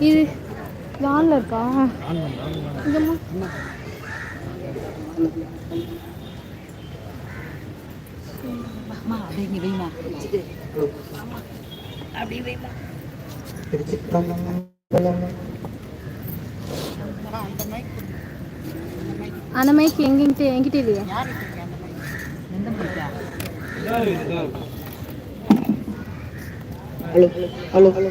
இது இருக்கா? வைமா அப்படியே வைமா அந்த மைக் எங்கிட்ட என்கிட்ட இல்லையா? Hello. Hello hello.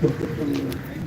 thank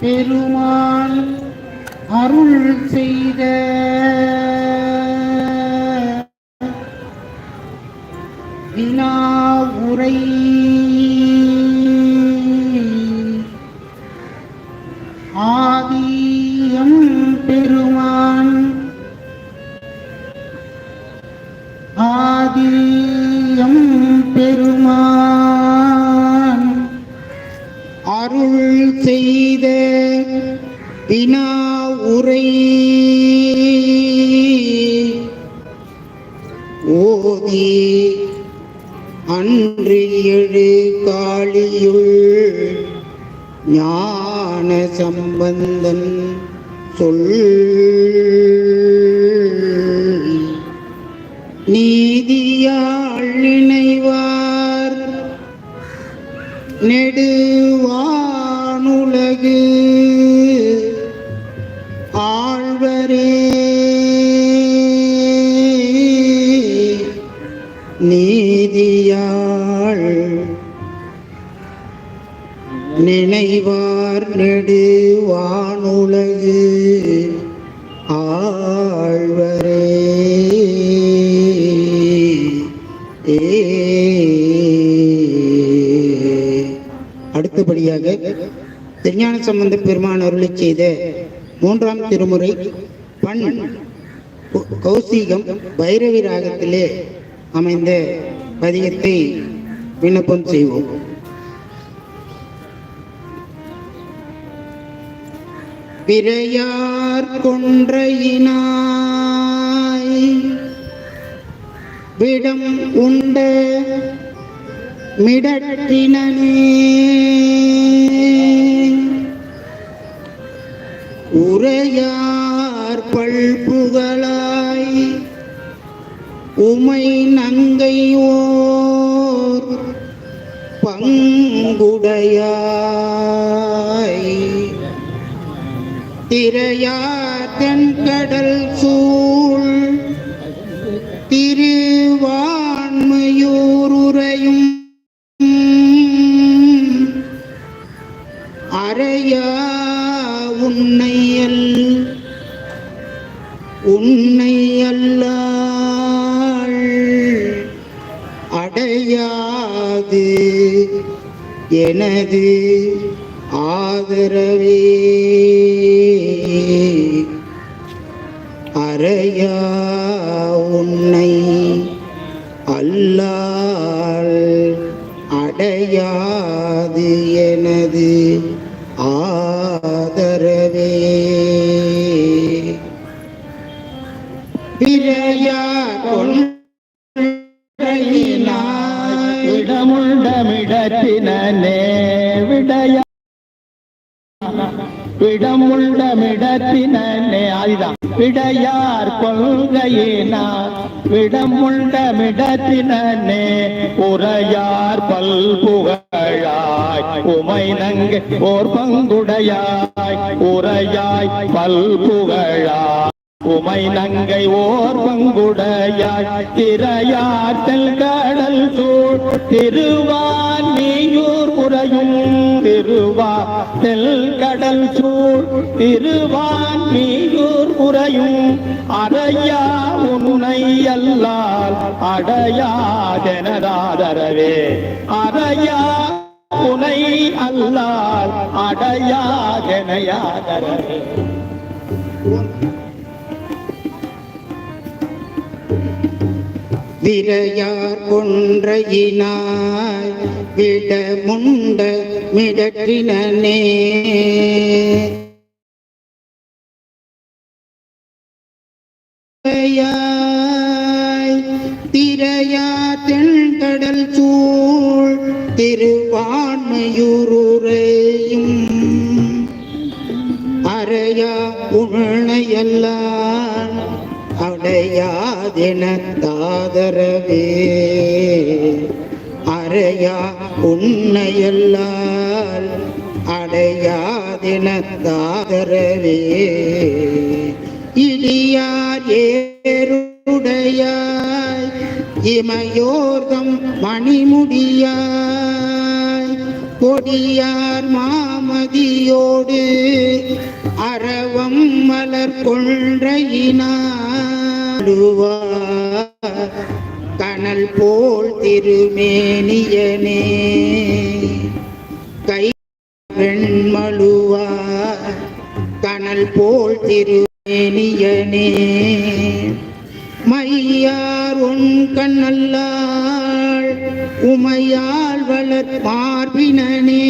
Perumal அருள் செய்த நீதியாள் நினைவார். நெடுவானுலகு சம்பந்த பெருமான் அருளை செய்த மூன்றாம் திருமுறை பண் கௌசிகம் பைரவி ராகத்திலே அமைந்த பதிகத்தை விண்ணப்பம் செய்வோம். பிறையார் கொன்றையினாய் விடம் உண்ட மிடற்றினே உரையார் பல்புகளாய் உமை நங்கையோர் பங்குடையாய். திரையார் தென்கடல் அடையாது எனது ஆதரவே அறையா உன்னை அல்லால் அடையா விடமுள்ள மிடத்தினே அதுதான் விடையார் கொள்கையினார் விடமுள்ளமிடத்தினே உரையார் பல்புகழாய். உமை நங்கு ஓர் பங்குடையாய். உரையாய் பல்புகழாய். உமை நங்கை ஓர் பங்குடையாய். திரையாற்றல் கடல் சூழ். திருவான் நீயூர் உறையும் திருவாற்றல் கடல் சூழ் திருவான் நீயூர் உறையும். அறையா உன்னை அல்லால் அடையாதெனதாதரவே அறையா உனை அல்லால் அடையாதெனையாதரவே விரையார் கொன்றையினாய் விட முண்ட மிடற்றினே திரையாய் திரையா தென்கடல் சூழ் திருவான்மையூரையும் அறையா உண்ணையெல்லாம் அடையாதென தாதரவே அறையா உன்னையெல்லால் அடையாதென தாதரவே இடியார் ஏருடையாய் இமையோர்தம் மணிமுடியாய் கொடியார் மாமதியோடு அறவம் மலர் கொன்றையினாடுவார். கனல் போல் திருமேனியனே கை வெண்மழுவா கனல் போல் திருமேனியனே மையார் உன் கண்ணல்லாள் உமையால் வளர் மார்பினனே.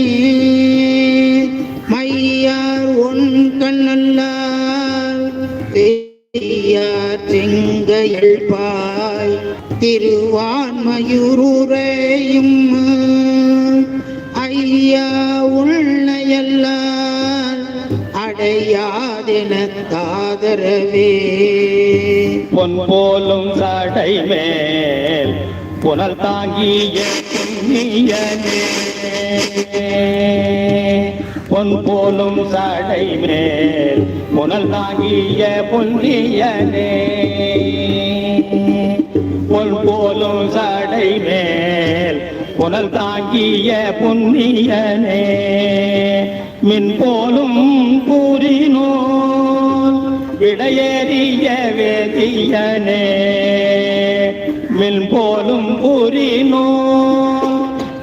மையார் உன் கண்ணல்லாள் பெரியார் செங்கையல் பாய் திருவான்மயூருரையும் ஐயா உள்ளையல்லால் அடையாதென தாதரவே. பொன் போலும் சடை மேல் புனல் தாங்கிய புண்ணியனே. பொன் போலும் சடை மேல் புனல் தாங்கிய புண்ணியனே. பொன் போலும் சடை மேல் புனல் தாங்கிய புண்ணியனே. மின் போலும் கூறினோல் விடையேறிய வேதியனே. மின் போலும் கூறினோ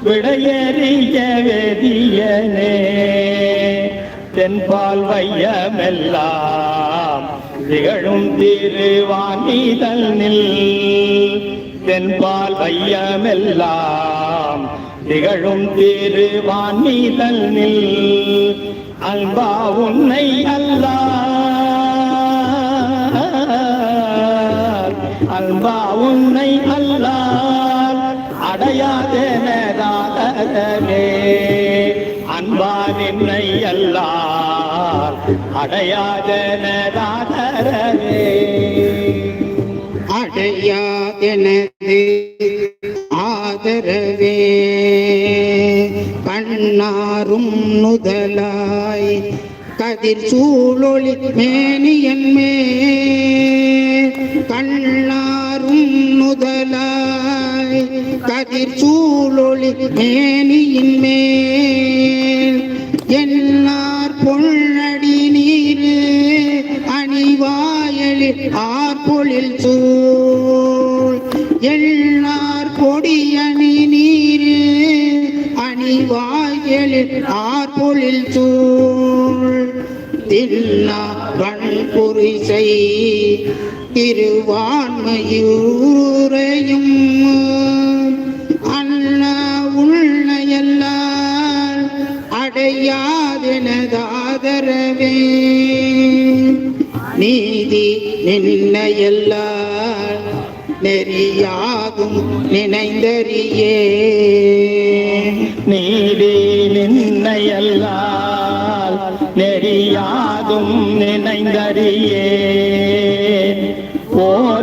விடையேறிய வேதியனே. தென்பால் வையமெல்லாம் திகழும் திருவாணிதல் நில். தென்பால் வையமெல்லாம் திகழும் திருவாணிதல் நில். அன்பா உன்னை அல்லா. அல்பா உன்னை அல்லால் அடையாதே அன்பா நின்னை அல்லால் அடையாதனதாதரவே அடையாதெனது ஆதரவே. கண்ணாரும் நுதலாய் கதிர் சூழொளி மேனியன் மே கண்ணாரும் நுதலாய் கதிர் சூழொளி மேனியின் மேல். என்னார் பொன்னடி நீர் அணிவாயலில் ஆர்பொழில் சூழ். எல்லார் கொடியணி நீர் அணிவாயலில் ஆர்பொழில் சூழ். தின்னா வன்புரிசை திருவான்மையூரையும் அண்ணா அடையாதெனதா வரவே நீதி நின்ன எல்லா நெறியாகும் நினைந்தறியே. நீதி நின்ன எல்லா நெறியாகும் நினைந்தறியே. போர்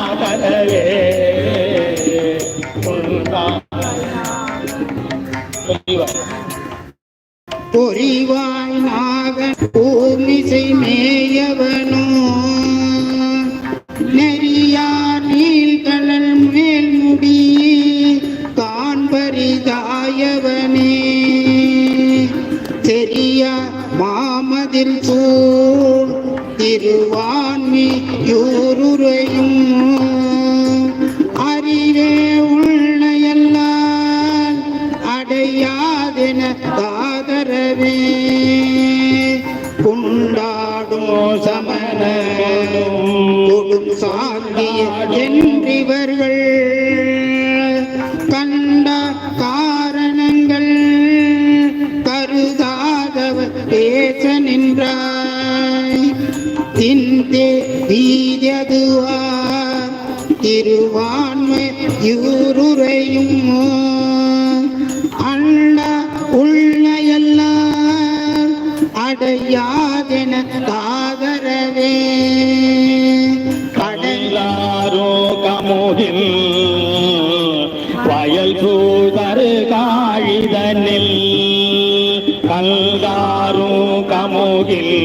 மூகில்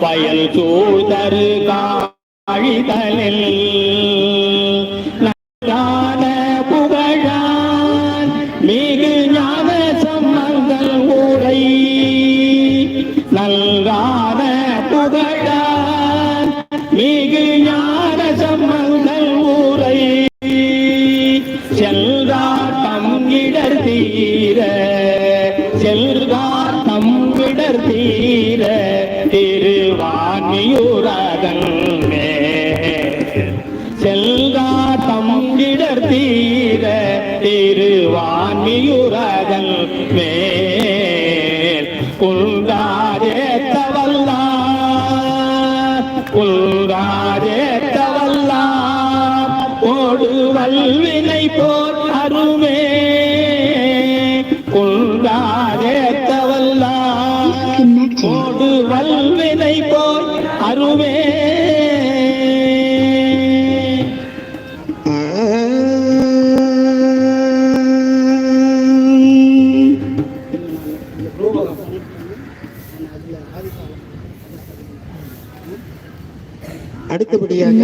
பயல் சூழ்தரு காழிதலில் யாருமே கொண்டாதேத்தவல்லோடு வல்வினை போய் அருவே அடுத்தபடியாக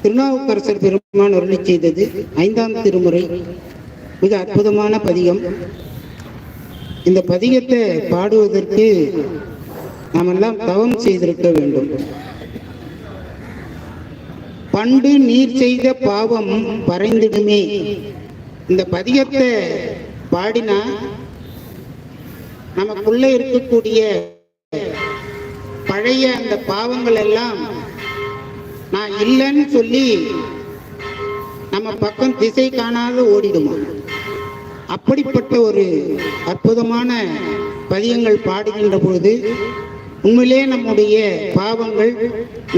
திருநாவுக்கரசர் பெரும் செய்தது ஐந்தாம் திருமுறை. மிக அற்புதமான பதிகம். இந்த பதிகத்தை பாடுவதற்கு நாமெல்லாம் தவம் செய்திருக்க வேண்டும். பண்டு நீர் செய்த பாவம் பறைந்திடுமே. இந்த பதிகத்தை பாடினா நமக்குள்ள இருக்கக்கூடிய பழைய அந்த பாவங்கள் எல்லாம் நான் இல்லைன்னு சொல்லி நம்ம பக்கம் திசை காணாத ஓடிடுமா? அப்படிப்பட்ட ஒரு அற்புதமான பதியங்கள் பாடுகின்ற பொழுது உண்மையிலே நம்முடைய பாவங்கள்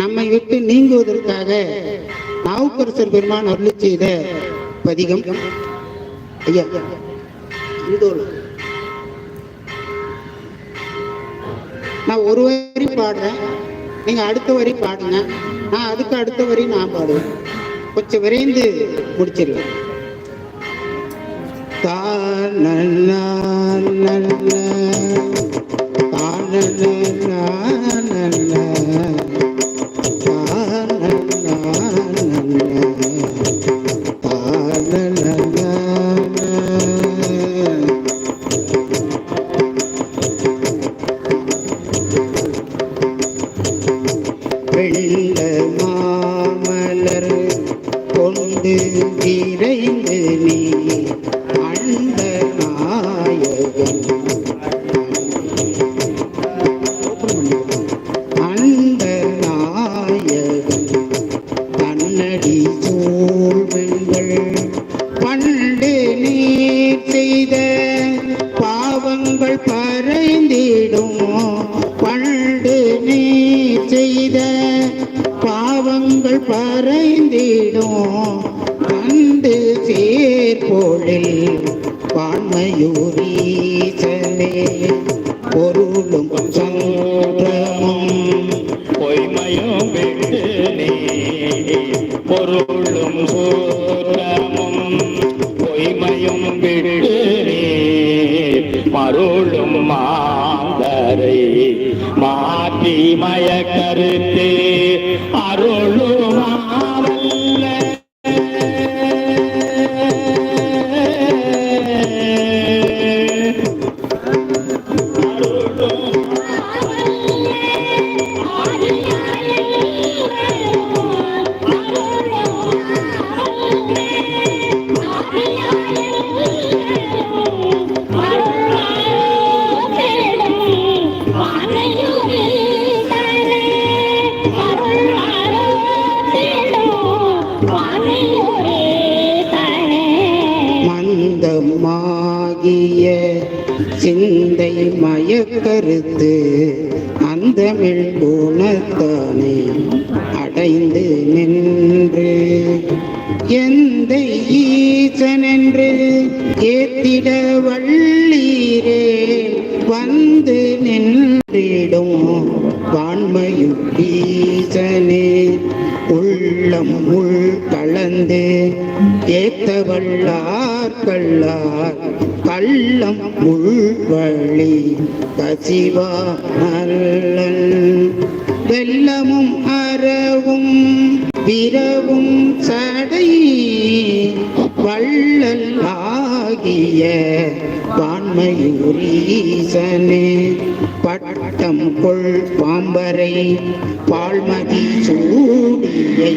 நம்மை விட்டு நீங்குவதற்காக நாவுக்கரசர் பெருமான் அருளி செய்த பதிகம். ஐயா நான் ஒரு வரி பாடுறேன். நீங்க அடுத்த வரி பாடுங்க. நான் அதுக்கு அடுத்த வரி நான் பாடுவேன். கொஞ்சம் விரைந்து முடிச்சிருவேன் தானன்னா பொருளும் சூரமும் பொய்மையும் விடு மருளும் மாந்தரை மாற்றி மய கருத்து அருளும் கருத்து அந்தமிழ் குணத்தானே அடைந்து நின்று. எந்த ஈசனென்று ஏத்திட வள்ளீரே வந்து நின்றிடும் வான்மையும் ஈசனே. உள்ளம் உள் கலந்தே. ஏத்த வல்லார் கல்லார் கள்ளம் உள்வழி கசிவா நல்லன் வெள்ளமும் அறவும் பிறவும் சடை. வள்ளல் ஆகிய வான்மையூரீசனே பட்டம் கொள் பாம்பரை பால்மதி சூடியை.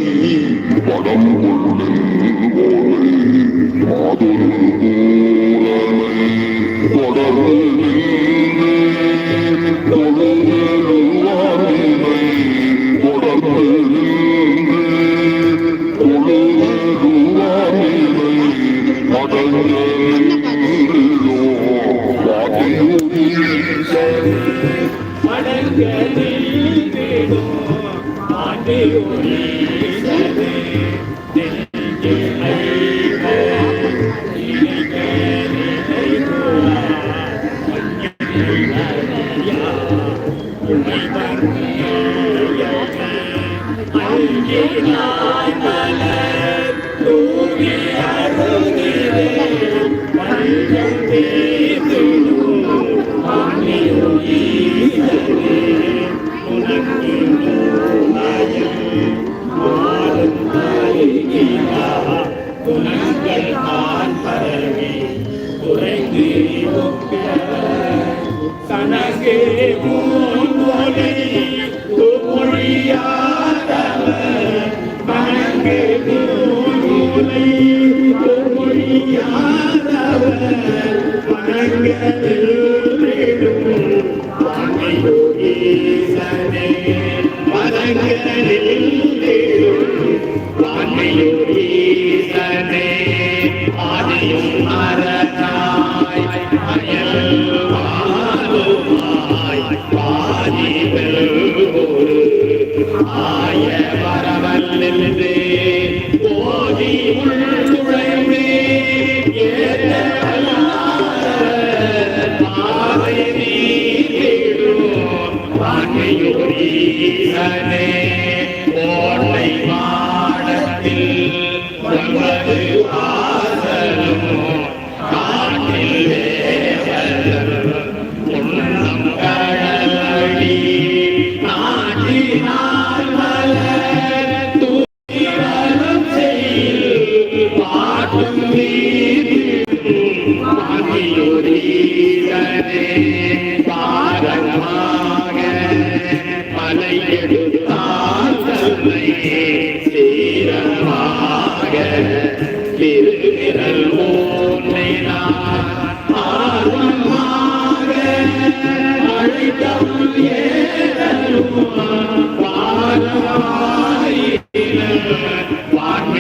Hare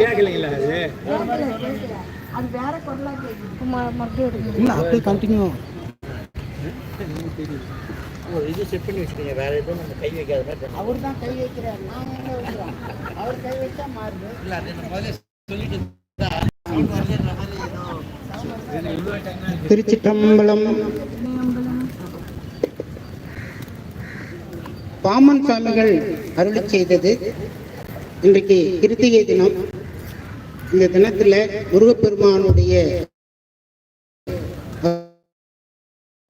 கேட்கலைங்களா அது இல்லை அப்படியே கண்டினியூ இது செட் பண்ணி வச்சுக்கோங்க வேற எதுவும் நம்ம கை வைக்காத மாதிரி அவர் தான் கை வைக்கிறார் வைக்கிறோம் அவர் கை வச்சா மாறுது அது முதல்ல சொல்லிட்டு பாமன் சுவாமிகள் அருளி செய்தது இன்றைக்கு கிருத்திகை தினம். இந்த தினத்தில் முருகப்பெருமானுடைய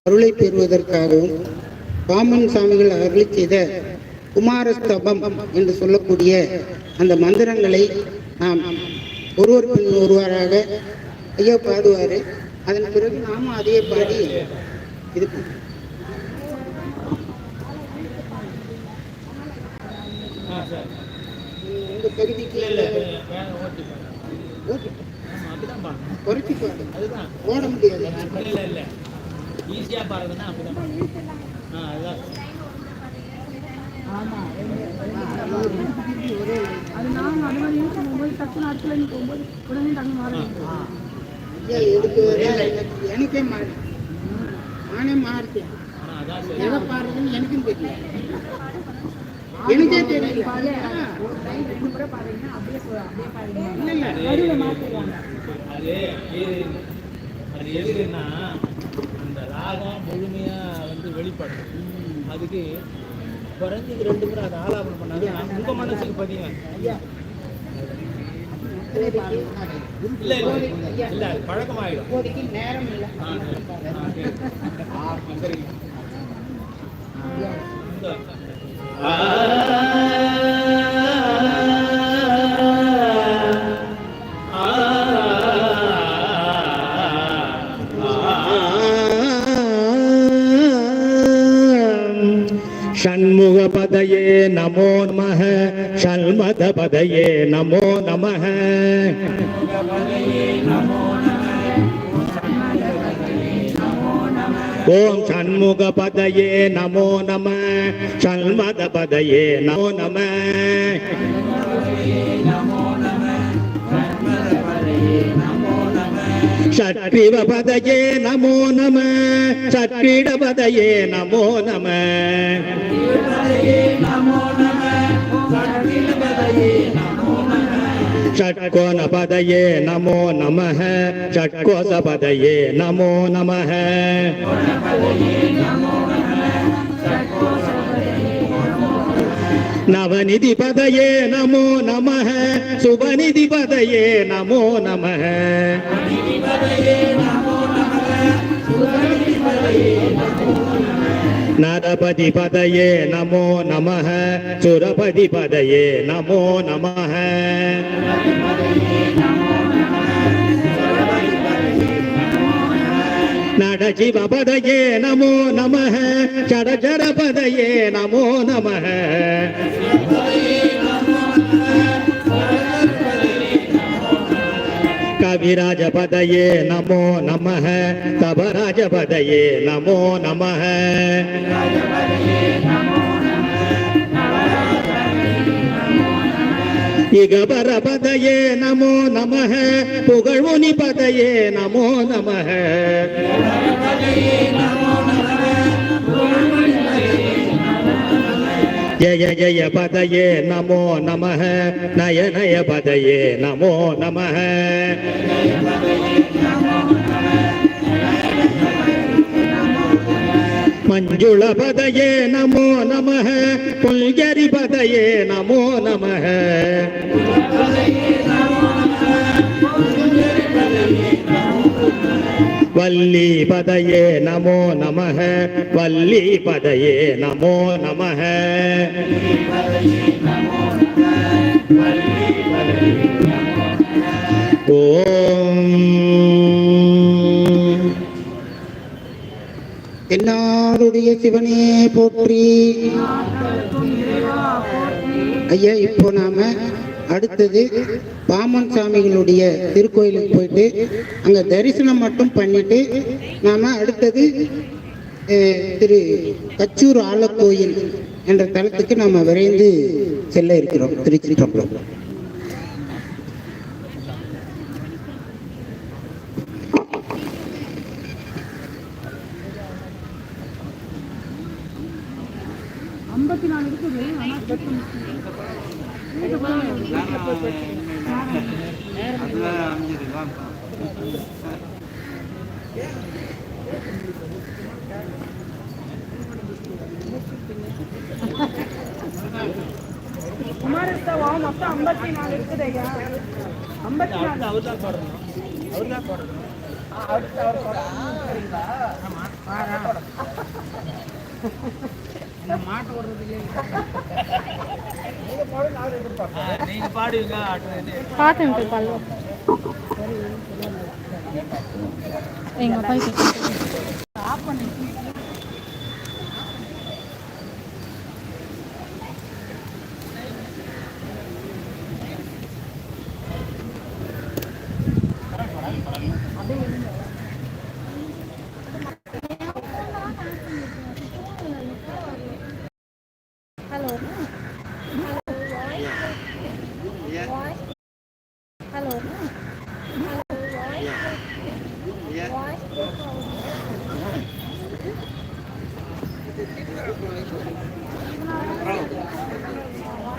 அருளை பெறுவதற்காகவும் பாமன் சுவாமிகள் அருளி செய்த குமாரஸ்தபம் என்று சொல்லக்கூடிய அந்த மந்திரங்களை நாம் ஒருவர் பின் ஒருவராக ஐயா பாடுவார். அதன் பிறகு நாமும் அதையே பாடி இது ஓகே. குறைச்சி பாடு ஓட முடியாது. இல்ல இல்ல ஈஸியா பாருங்கன்னா அப்படிதான் ஆ அதுதான் எனக்கு- மாறி. நானே சரி. எதை பாடுறதுன்னு எனக்கும் தெரியல. எனக்கே தெரியல அது எது அது எதுக்குன்னா அந்த ராகம் முழுமையா வந்து வெளிப்படும் அதுக்கு குறைஞ்சது ரெண்டு முறை அதை ஆலாபனம் பண்ணாங்க உங்க மனசுக்கு பதியும் இல்ல இல்ல இல்ல அது பழக்கமாயிடும் இப்போதைக்கு நேரம் இல்லை நமோ ஆ, ஓம் சண்முக பதையே நமோ நம. சண்மத பதையே நமோ நம. ஓம் பதையே நமோ நம. ஷண்மதபதயே நமோ நம. चटको नपदये नमो नमः चटको सपदये नमो नमः। नवनिधि पदये नमो नमः सुभनिधि पदये नमो नमः नमो नमः। नरपति पदये नमो नमः। सुरपति पदये नमो नमः। नडजीव पदये नमो नमः। चरचर पदये नमो नमः। விராஜபதையே நமோ நம தபராஜபதையே நமோ நம இகபரபதையே நமோ நம புகழ்முனிபதையே நமோ நம நமோ நம ஜய ஜய பதயே நமோ நமக நய நய பதயே நமோ நமः மஞ்சுள பதயே நமோ நமः புல்கரி பதயே நமோ நமः வள்ளி பதயே நமோ நமः வள்ளி பதயே நமோ நமः ஓம் எல்லாருடைய சிவனே போற்றி. ஐயா இப்போ நாம அடுத்தது பாமன் சாமிகளுடைய திருக்கோயிலுக்கு போயிட்டு அங்க தரிசனம் மட்டும் பண்ணிட்டு நாம அடுத்தது திரு கச்சூர் ஆலக்கோயில் என்ற தலத்துக்கு நாம விரைந்து செல்ல இருக்கிறோம். திருச்சிற்றம்பலம். இந்த மாட்டு ஓடுறதுக்கு நீங்க பாடுவீங்க ஆட்டுறது பாட்டு பல்லு எங்க